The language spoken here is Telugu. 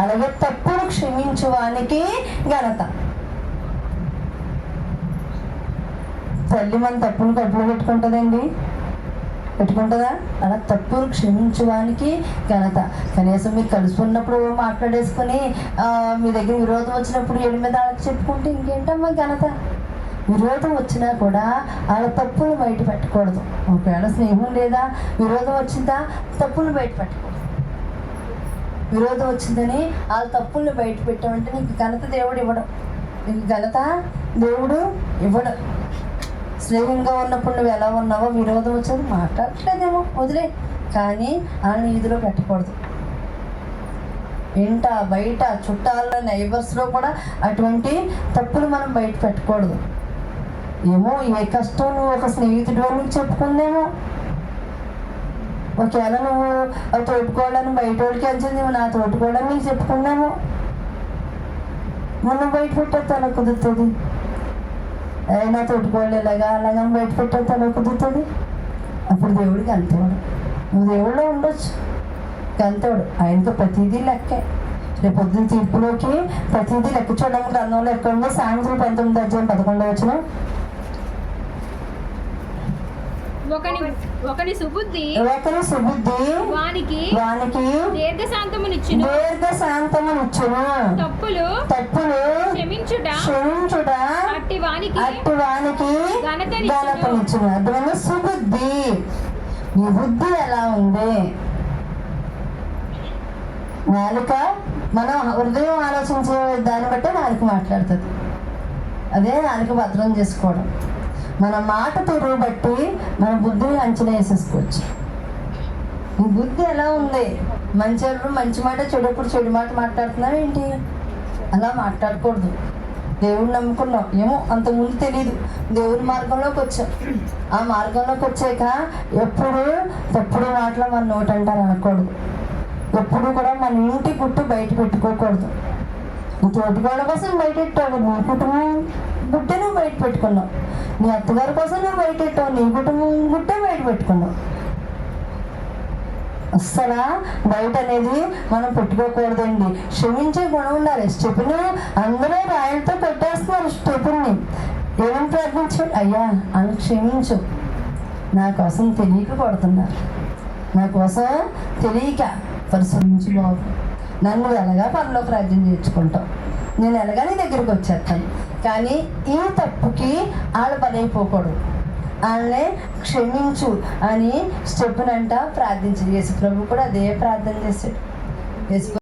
అలాగే తప్పును క్షమించువానికి ఘనత. తల్లి మన తప్పును కప్పులు పెట్టుకుంటుందండి. పెట్టుకుంటుందా? అలా తప్పును క్షమించడానికి ఘనత. కనీసం మీరు కలుసుకున్నప్పుడు మాట్లాడేసుకొని మీ దగ్గర విరోధం వచ్చినప్పుడు ఏడు మీద వాళ్ళకి చెప్పుకుంటే ఇంకేంటమ్మా ఘనత? విరోధం వచ్చినా కూడా వాళ్ళ తప్పులు బయట పెట్టకూడదు. ఒకవేళ స్నేహం లేదా విరోధం వచ్చిందా తప్పులు బయట పెట్టకూడదు. విరోధం వచ్చిందని వాళ్ళ తప్పుల్ని బయట పెట్టామంటే నీకు ఘనత దేవుడు ఇవ్వడం. నీకు ఘనత దేవుడు ఇవ్వడం. స్నేహంగా ఉన్నప్పుడు నువ్వు ఎలా ఉన్నావో విరోధం వచ్చింది మాట్లాడట్లేదేమో వదిలే. కానీ వాళ్ళని ఇదిలో పెట్టకూడదు. ఇంట బయట చుట్టాల నైబర్స్లో కూడా అటువంటి తప్పులు మనం బయట పెట్టకూడదు. ఏమో ఏ కష్టం నువ్వు ఒక స్నేహితుడు వాళ్ళకి చెప్పుకుందేమో. ఒకవేళ నువ్వు ఆ తోడుకోవడానికి బయట వాళ్ళకి వెళ్తుంది నువ్వు నా తోడుకోవడానికి నీకు చెప్పుకున్నాము మనం బయట పెట్టేస్తాను కుదురుతుంది. అయినా నా తోడుకోవాలి ఇలాగా అలాగా బయట పెట్టేస్తాను కుదురుతుంది. అప్పుడు దేవుడికి అంతేవాడు నువ్వు దేవుళ్ళో ఉండొచ్చు. అంతేవాడు ఆయనతో ప్రతిదీ లెక్కే. రేపు పొద్దున్న తీర్పులోకి ప్రతిదీ లెక్క చూడడం. గ్రంథంలో ఎక్కడ ఉందో సాయంత్రం పంతొమ్మిది అధ్యాయం పదకొండు వచ్చిన ఒకని ఒకని సుబుద్ధి ఒకరి సుబుద్ధి వానికి వానికి దీర్ఘశాంతమునిచ్చును. దీర్ఘ శాంతమునిచ్చును తప్పులు తప్పులు క్షమించుట క్షమించుట అట్టి వానికి అట్టి వానికి. ఘనతనిచ్చును. అర్థమైన సుబుద్ధి. నీ బుద్ధి ఎలా ఉంది? నాలుక మనం హృదయం ఆలోచించే దాన్ని బట్టే నాలుక మాట్లాడుతుంది. అదే నాలుక భద్రం చేసుకోవడం. మన మాట తీరును బట్టి మన బుద్ధిని అంచనా వేసేసుకోవచ్చు. నీ బుద్ధి ఎలా ఉంది? మంచి మంచి మాట చెడప్పుడు చెడు మాట మాట్లాడుతున్నావు ఏంటి? అలా మాట్లాడకూడదు. దేవుడిని నమ్ముకున్నాం. ఏమో అంతకుముందు తెలియదు దేవుడి మార్గంలోకి వచ్చాం. ఆ మార్గంలోకి వచ్చాక ఎప్పుడు తప్పుడు మాటలు మన నోటి అంటారు అనకూడదు. ఎప్పుడు కూడా మన ఇంటి గుట్టు బయట పెట్టుకోకూడదు. తోటి తోటికోళ్ళ కోసం బయట పెట్టావు నీ కుటుంబం గుట్టే నువ్వు బయట పెట్టుకున్నావు నీ అత్తగారి కోసం నువ్వు బయట పెట్టావు నీ కుటుంబం గుట్టే బయట పెట్టుకున్నావు అస్సలు బయట అనేది మనం పెట్టుకోకూడదండి. క్షమించే గుణం ఉండాలి. స్టెప్ని అందరూ రాయలతో పెట్టేస్తున్నారు స్టెప్ని ఏమని ప్రార్థించాడు అయ్యా అని క్షమించు. నా కోసం తెలియక కొడుతున్నారు. నా కోసం తెలియక పరిశ్రమించి బాబు నన్ను ఎలాగా పనిలో ప్రార్థన చేర్చుకుంటావు? నేను ఎలాగా నీ దగ్గరికి వచ్చేస్తాను? కానీ ఈ తప్పుకి వాళ్ళు బలైపోకూడదు వాళ్ళని క్షమించు అని స్టెప్పునంట ప్రార్థించాడు యేసు ప్రభు కూడా అదే ప్రార్థన చేశాడు. యేసు